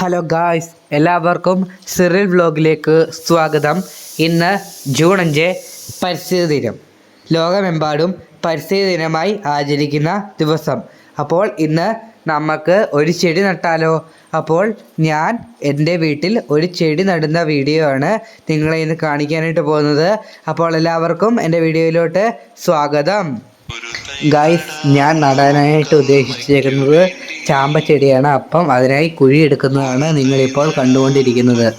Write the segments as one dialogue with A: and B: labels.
A: Hello guys എല്ലാവർക്കും Cyril വ്ലോഗിലേക്ക് സ്വാഗതം. ഇന്ന് ജൂൺ അഞ്ച് പരിസ്ഥിതി ദിനം. ലോകമെമ്പാടും പരിസ്ഥിതി ദിനമായി ആചരിക്കുന്ന ദിവസം. അപ്പോൾ ഇന്ന് നമുക്ക് ഒരു ചെടി നട്ടാലോ? അപ്പോൾ ഞാൻ എന്റെ വീട്ടിൽ ഒരു ചെടി നടുന്ന വീഡിയോ ആണ് നിങ്ങളെ ഇന്ന് കാണിക്കാനായിട്ട് പോകുന്നത്. അപ്പോൾ എല്ലാവർക്കും എന്റെ വീഡിയോയിലോട്ട് സ്വാഗതം. ഗൈസ് ഞാൻ നടാനായിട്ട് ഉദ്ദേശിച്ചേക്കുന്നത് ചാമ്പച്ചെടിയാണ്. അപ്പം അതിനായി കുഴി എടുക്കുന്നതാണ് നിങ്ങളിപ്പോൾ കണ്ടുകൊണ്ടിരിക്കുന്നത്.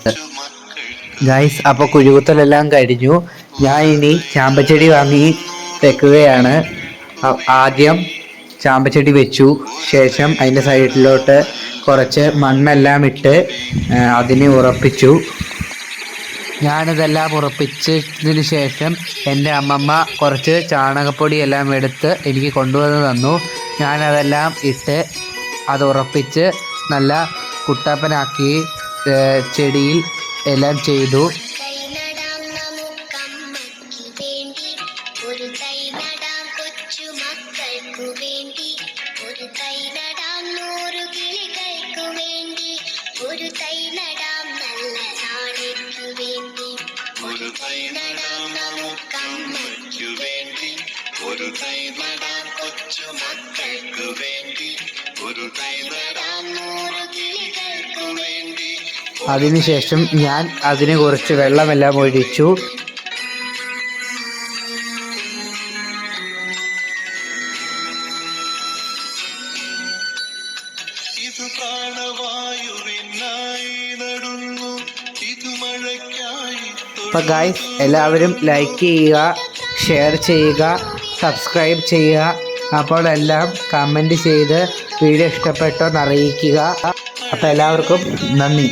A: ഗായ്സ് അപ്പോൾ കുഴികുത്തലെല്ലാം കഴിഞ്ഞു. ഞാൻ ഇനി ചാമ്പച്ചെടി വാങ്ങി വെക്കുകയാണ്. ആദ്യം ചാമ്പച്ചെടി വെച്ചു. ശേഷം അതിന്റെ സൈഡിലോട്ട് കുറച്ച് മണ്ണെല്ലാം ഇട്ട് അതിനെ ഉറപ്പിച്ചു. ഞാനിതെല്ലാം ഉറപ്പിച്ചതിന് ശേഷം എന്റെ അമ്മമ്മ കുറച്ച് ചാണകപ്പൊടിയെല്ലാം എടുത്ത് എനിക്ക് കൊണ്ടുവന്ന് തന്നു. ഞാനതെല്ലാം ഇട്ട് അത് ഉറപ്പിച്ച് നല്ല കുട്ടപ്പനാക്കി ചെടിയിൽ എല്ലാം ചെയ്തു.
B: ഒരു തൈ നടാം നൂറു കിളികൾക്കു വേണ്ടി ഒരു തൈ നടാം തൈ
C: ഒരു തൈ ഒരു തൈ വേണ്ടി
A: അതിനുശേഷം ഞാൻ അതിനെ കുറച്ച് വെള്ളമെല്ലാം ഒഴിച്ചു.
C: ഇത് പ്രാണവായുവിനായി നടുന്നു.
A: അപ്പോൾ ഗായ്സ് എല്ലാവരും ലൈക്ക് ചെയ്യുക ഷെയർ ചെയ്യുക സബ്സ്ക്രൈബ് ചെയ്യുക. അപ്പോൾ എല്ലാം കമന്റ് ചെയ്ത് വീഡിയോ ഇഷ്ടപ്പെട്ടോ എന്ന് അറിയിക്കുക. അപ്പോൾ എല്ലാവർക്കും നന്ദി.